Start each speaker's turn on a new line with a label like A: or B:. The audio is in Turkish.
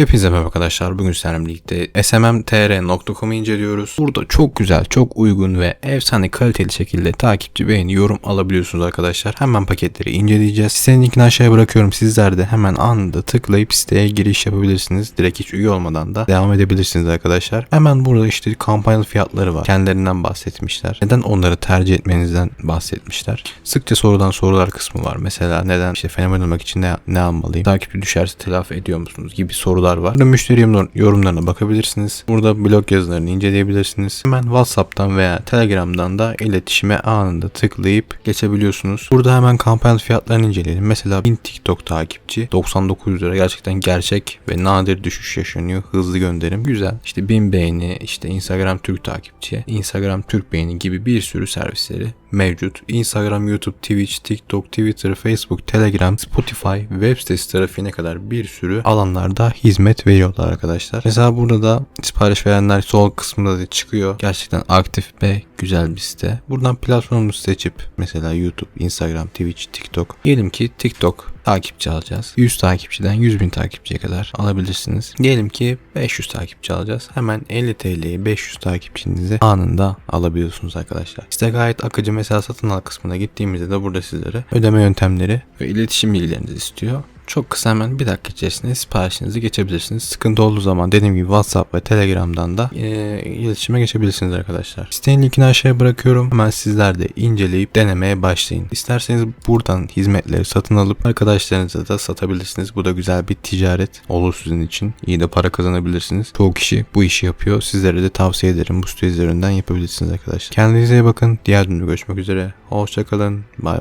A: Hepinize merhaba arkadaşlar. Bugün sizlerle birlikte smmtr.com'u inceliyoruz. Burada çok güzel, çok uygun ve efsane kaliteli şekilde takipçi, beğeni, yorum alabiliyorsunuz arkadaşlar. Hemen paketleri inceleyeceğiz. Sitenin linkini aşağıya bırakıyorum. Sizler de hemen anında tıklayıp siteye giriş yapabilirsiniz. Direkt hiç üye olmadan da devam edebilirsiniz arkadaşlar. Hemen burada işte kampanyalı fiyatları var. Kendilerinden bahsetmişler. Neden onları tercih etmenizden bahsetmişler. Sıkça sorulan sorular kısmı var. Mesela neden işte fenomen olmak için ne, ne almalıyım? Takipçi düşerse telafi ediyor musunuz? gibi sorular var. Burada müşteri yorum- yorumlarına bakabilirsiniz. Burada blog yazılarını inceleyebilirsiniz. Hemen WhatsApp'tan veya Telegram'dan da iletişime anında tıklayıp geçebiliyorsunuz. Burada hemen kampanya fiyatlarını inceleyelim. Mesela 1000 TikTok takipçi 99 lira gerçekten gerçek ve nadir düşüş yaşanıyor. Hızlı gönderim. Güzel. İşte 1000 beğeni, işte Instagram Türk takipçi, Instagram Türk beğeni gibi bir sürü servisleri mevcut. Instagram, YouTube, Twitch, TikTok, Twitter, Facebook, Telegram, Spotify, web sitesi trafiğine kadar bir sürü alanlarda hizmet veriyorlar arkadaşlar. Mesela burada da sipariş verenler sol kısmında da çıkıyor. Gerçekten aktif ve güzel bir site. Buradan platformunuzu seçip mesela YouTube, Instagram, Twitch, TikTok. Diyelim ki TikTok takipçi alacağız. 100 takipçiden 100 bin takipçiye kadar alabilirsiniz. Diyelim ki 500 takipçi alacağız. Hemen 50 TL'yi 500 takipçinizi anında alabiliyorsunuz arkadaşlar. Site gayet akıcı. Mesela satın al kısmına gittiğimizde de burada sizlere ödeme yöntemleri ve iletişim bilgilerinizi istiyor. Çok kısa hemen bir dakika içerisinde siparişinizi geçebilirsiniz. Sıkıntı olduğu zaman dediğim gibi WhatsApp ve Telegram'dan da e, iletişime geçebilirsiniz arkadaşlar. Sitenin linkini aşağıya bırakıyorum. Hemen sizler de inceleyip denemeye başlayın. İsterseniz buradan hizmetleri satın alıp arkadaşlarınıza da satabilirsiniz. Bu da güzel bir ticaret olur sizin için. İyi de para kazanabilirsiniz. Çoğu kişi bu işi yapıyor. Sizlere de tavsiye ederim. Bu site üzerinden yapabilirsiniz arkadaşlar. Kendinize iyi bakın. Diğer bölümde görüşmek üzere. Hoşçakalın. Bay bay.